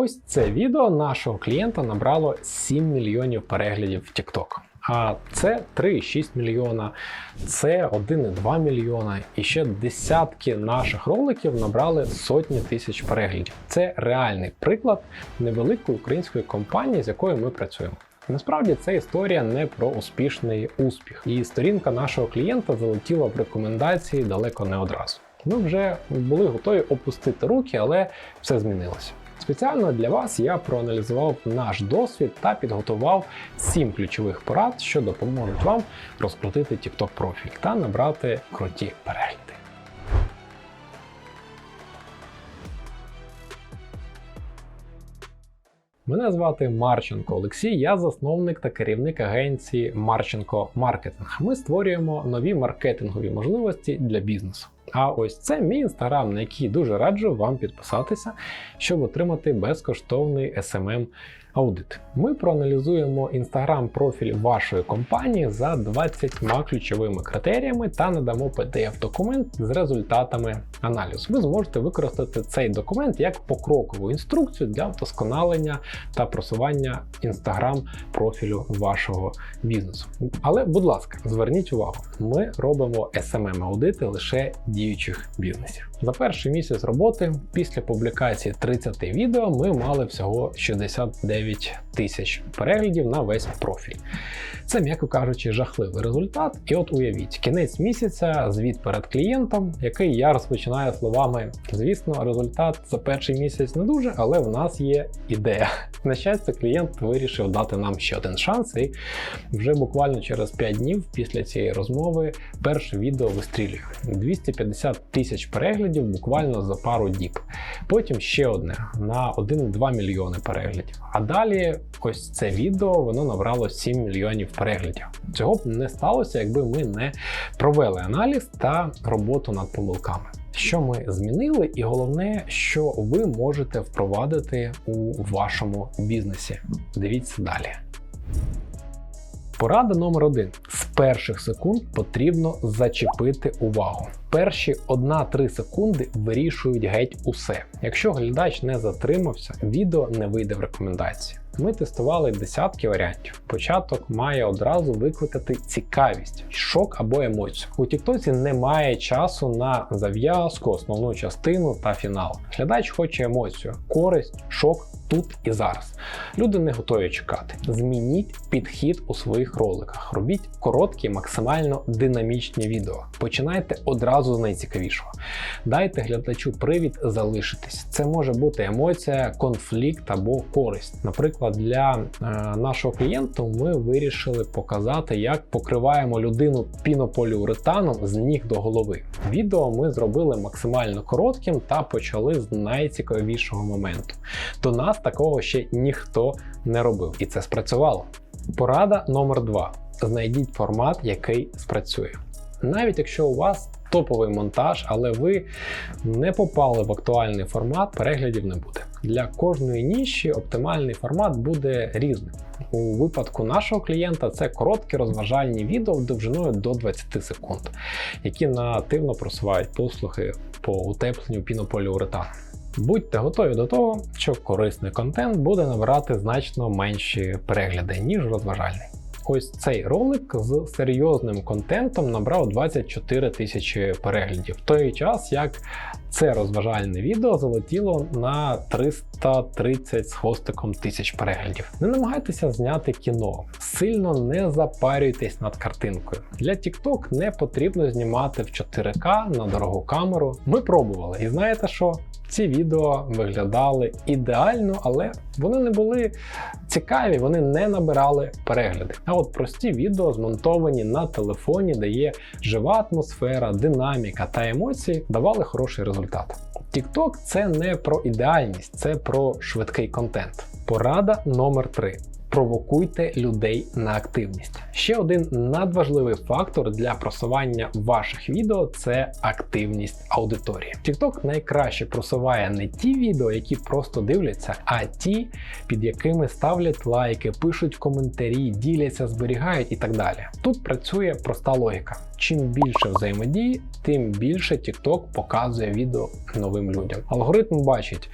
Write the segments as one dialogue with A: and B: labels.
A: Ось це відео нашого клієнта набрало 7 мільйонів переглядів в TikTok. А це 3,6 мільйона, це 1,2 мільйона. І ще десятки наших роликів набрали сотні тисяч переглядів. Це реальний приклад невеликої української компанії, з якою ми працюємо. Насправді це історія не про успішний успіх, і сторінка нашого клієнта залетіла в рекомендації далеко не одразу. Ми вже були готові опустити руки, але все змінилося. Спеціально для вас я проаналізував наш досвід та підготував 7 ключових порад, що допоможуть вам розкрутити TikTok профіль та набрати круті перегляди. Мене звати Марченко Олексій, я засновник та керівник агенції Марченко Маркетинг. Ми створюємо нові маркетингові можливості для бізнесу. А ось це мій інстаграм, на який дуже раджу вам підписатися, щоб отримати безкоштовний SMM аудит. Ми проаналізуємо інстаграм профіль вашої компанії за 20 ключовими критеріями та надамо PDF-документ з результатами аналізу. Ви зможете використати цей документ як покрокову інструкцію для вдосконалення та просування інстаграм профілю вашого бізнесу. Але, будь ласка, зверніть увагу, ми робимо smm аудити лише діючих бізнесів. За перший місяць роботи після публікації 30 відео ми мали всього 69 тисяч переглядів на весь профіль. Це, м'яко кажучи, жахливий результат. І от уявіть, кінець місяця, звіт перед клієнтом, який я розпочинаю словами: звісно, результат за перший місяць не дуже, але в нас є ідея. На щастя, клієнт вирішив дати нам ще один шанс, і вже буквально через 5 днів після цієї розмови перше відео вистрілює. 250 тисяч переглядів буквально за пару діб. Потім ще одне на 1-2 мільйони переглядів. А далі ось це відео воно набрало 7 мільйонів переглядів. Цього б не сталося, якби ми не провели аналіз та роботу над помилками. Що ми змінили, і головне, що ви можете впровадити у вашому бізнесі. Дивіться далі. Порада номер один: перших секунд потрібно зачепити увагу. Перші 1-3 секунди вирішують геть усе. Якщо глядач не затримався, відео не вийде в рекомендації. Ми тестували десятки варіантів. Початок має одразу викликати цікавість, шок або емоцію. У Тіктоці немає часу на зав'язку, основну частину та фінал. Глядач хоче емоцію, користь, шок тут і зараз. Люди не готові чекати. Змініть підхід у своїх роликах. Робіть короткі, максимально динамічні відео. Починайте одразу з найцікавішого. Дайте глядачу привід залишитись. Це може бути емоція, конфлікт або користь. Наприклад, для е, нашого клієнту ми вирішили показати, як покриваємо людину пінополіуретаном з ніг до голови. Відео ми зробили максимально коротким та почали з найцікавішого моменту. До нас такого ще ніхто не робив, і це спрацювало. Порада номер 2 знайдіть формат, який спрацює. Навіть якщо у вас топовий монтаж, але ви не попали в актуальний формат, переглядів не буде. Для кожної ніші оптимальний формат буде різним. У випадку нашого клієнта це короткі розважальні відео довжиною до 20 секунд, які нативно просувають послуги по утепленню пінополіуретану. Будьте готові до того, що корисний контент буде набирати значно менші перегляди, ніж розважальний. Ось цей ролик з серйозним контентом набрав 24 тисячі переглядів. В той час як це розважальне відео залетіло на 330 з хвостиком тисяч переглядів. Не намагайтеся зняти кіно, сильно не запарюйтесь над картинкою. Для TikTok не потрібно знімати в 4К на дорогу камеру. Ми пробували, і знаєте що? Ці відео виглядали ідеально, але вони не були цікаві, вони не набирали перегляди. А от прості відео, змонтовані на телефоні, де є жива атмосфера, динаміка та емоції, давали хороший результат. TikTok – це не про ідеальність, це про швидкий контент. Порада номер 3 провокуйте людей на активність. Ще один надважливий фактор для просування ваших відео це активність аудиторії. TikTok найкраще просуває не ті відео, які просто дивляться, а ті, під якими ставлять лайки, пишуть коментарі, діляться, зберігають і так далі. Тут працює проста логіка. Чим більше взаємодії, тим більше TikTok показує відео новим людям. Алгоритм бачить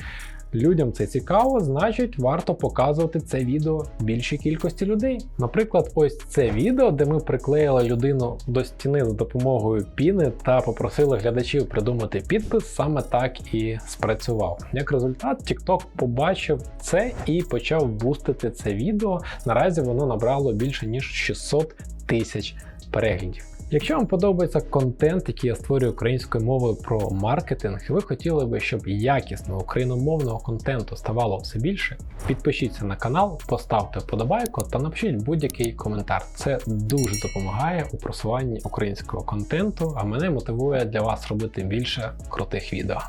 A: людям це цікаво, значить варто показувати це відео більшій кількості людей. Наприклад, ось це відео, де ми приклеїли людину до стіни за допомогою піни та попросили глядачів придумати підпис, саме так і спрацював. Як результат, TikTok побачив це і почав бустити це відео. Наразі воно набрало більше ніж 600 тисяч переглядів. Якщо вам подобається контент, який я створюю українською мовою про маркетинг, і ви хотіли би, щоб якісного україномовного контенту ставало все більше, підпишіться на канал, поставте вподобайку та напишіть будь-який коментар. Це дуже допомагає у просуванні українського контенту, а мене мотивує для вас робити більше крутих відео.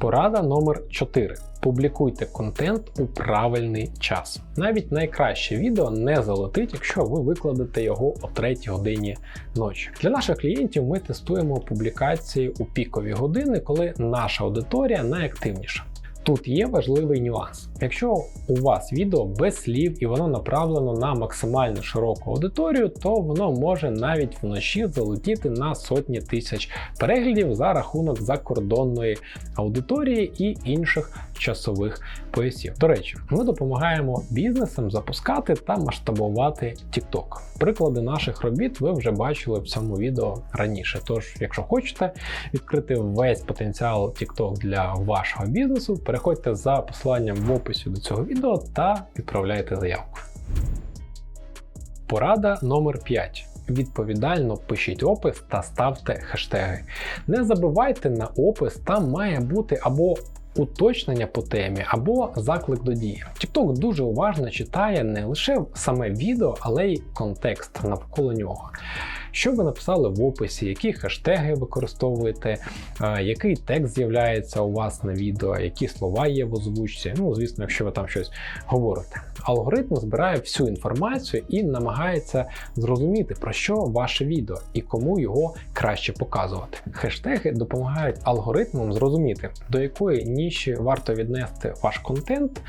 A: Порада номер 4. Публікуйте контент у правильний час. Навіть найкраще відео не залетить, якщо ви викладете його о 3 годині ночі. Для наших клієнтів ми тестуємо публікації у пікові години, коли наша аудиторія найактивніша. Тут є важливий нюанс. Якщо у вас відео без слів і воно направлено на максимально широку аудиторію, то воно може навіть вночі залетіти на сотні тисяч переглядів за рахунок закордонної аудиторії і інших часових поясів. До речі, ми допомагаємо бізнесам запускати та масштабувати TikTok. Приклади наших робіт ви вже бачили в цьому відео раніше. Тож, якщо хочете відкрити весь потенціал TikTok для вашого бізнесу, переходьте за посиланням в описі до цього відео та відправляйте заявку. Порада номер 5. Відповідально пишіть опис та ставте хештеги. Не забивайте на опис, там має бути або уточнення по темі, або заклик до дії. TikTok дуже уважно читає не лише саме відео, але й контекст навколо нього. Що ви написали в описі, які хештеги використовуєте, який текст з'являється у вас на відео, які слова є в озвучці. Ну, звісно, якщо ви там щось говорите. Алгоритм збирає всю інформацію і намагається зрозуміти, про що ваше відео і кому його краще показувати. Хештеги допомагають алгоритмам зрозуміти, до якої ніші варто віднести ваш контент,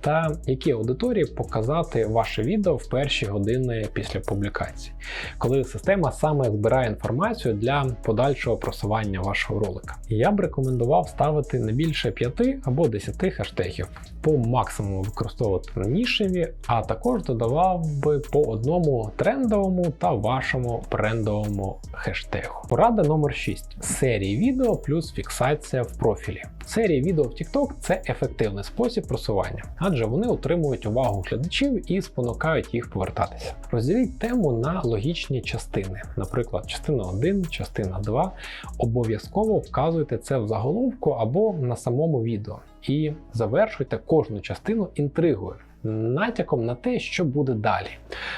A: та які аудиторії показати ваше відео в перші години після публікації, коли система саме збирає інформацію для подальшого просування вашого ролика. Я б рекомендував ставити не більше 5 або 10 хештегів, по максимуму використовувати нішеві, а також додавав би по одному трендовому та вашому брендовому хештегу. Порада номер 6. Серії відео плюс фіксація в профілі. Серії відео в TikTok – це ефективний спосіб просування, адже вони отримують увагу глядачів і спонукають їх повертатися. Розділіть тему на логічні частини, наприклад, частина 1, частина 2. Обов'язково вказуйте це в заголовку або на самому відео. І завершуйте кожну частину інтригою натяком на те, що буде далі.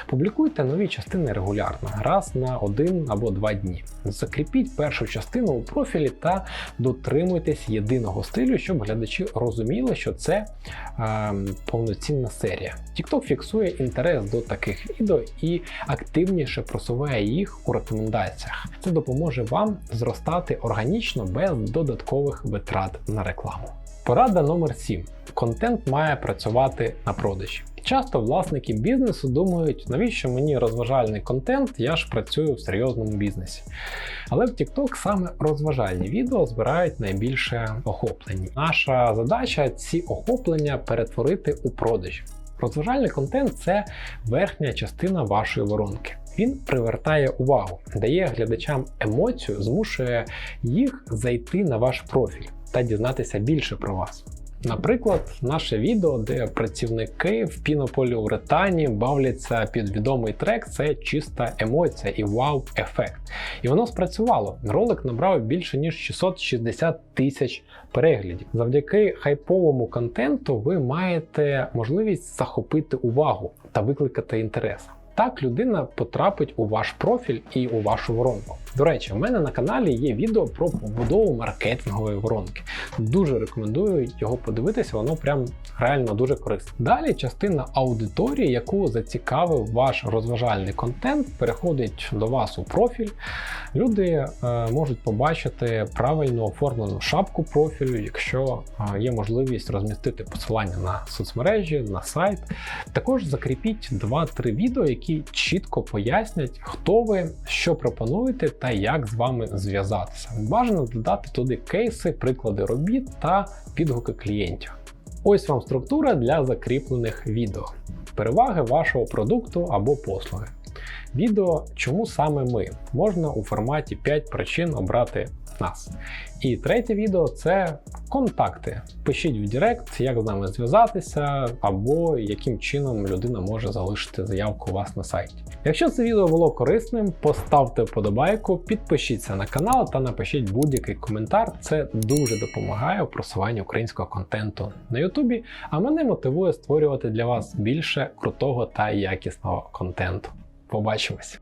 A: Публікуйте нові частини регулярно, раз на один або два дні. Закріпіть першу частину у профілі та дотримуйтесь єдиного стилю, щоб глядачі розуміли, що це е, повноцінна серія. TikTok фіксує інтерес до таких відео і активніше просуває їх у рекомендаціях. Це допоможе вам зростати органічно без додаткових витрат на рекламу. Порада номер 7. Контент має працювати на продажі. Часто власники бізнесу думають, навіщо мені розважальний контент, я ж працюю в серйозному бізнесі. Але в TikTok саме розважальні відео збирають найбільше охоплення. Наша задача ці охоплення перетворити у продажі. Розважальний контент це верхня частина вашої воронки. Він привертає увагу, дає глядачам емоцію, змушує їх зайти на ваш профіль та дізнатися більше про вас. Наприклад, наше відео, де працівники в пінополіуретані бавляться під відомий трек, це чиста емоція і вау-ефект. І воно спрацювало. Ролик набрав більше ніж 660 тисяч переглядів. Завдяки хайповому контенту ви маєте можливість захопити увагу та викликати інтерес. Так людина потрапить у ваш профіль і у вашу воронку. До речі, у мене на каналі є відео про побудову маркетингової воронки. Дуже рекомендую його подивитися, воно прям реально дуже корисне. Далі частина аудиторії, яку зацікавив ваш розважальний контент, переходить до вас у профіль. Люди е, можуть побачити правильно оформлену шапку профілю, якщо е, є можливість розмістити посилання на соцмережі, на сайт. Також закріпіть 2-3 відео, які чітко пояснять, хто ви, що пропонуєте та як з вами зв'язатися. Бажано додати туди кейси, приклади робіт та відгуки клієнтів. Ось вам структура для закріплених відео. Переваги вашого продукту або послуги. Відео, чому саме ми, можна у форматі 5 причин обрати нас. І третє відео це контакти. Пишіть в Директ, як з нами зв'язатися, або яким чином людина може залишити заявку у вас на сайті. Якщо це відео було корисним, поставте вподобайку, підпишіться на канал та напишіть будь-який коментар. Це дуже допомагає у просуванні українського контенту на Ютубі, а мене мотивує створювати для вас більше крутого та якісного контенту. Побачимось!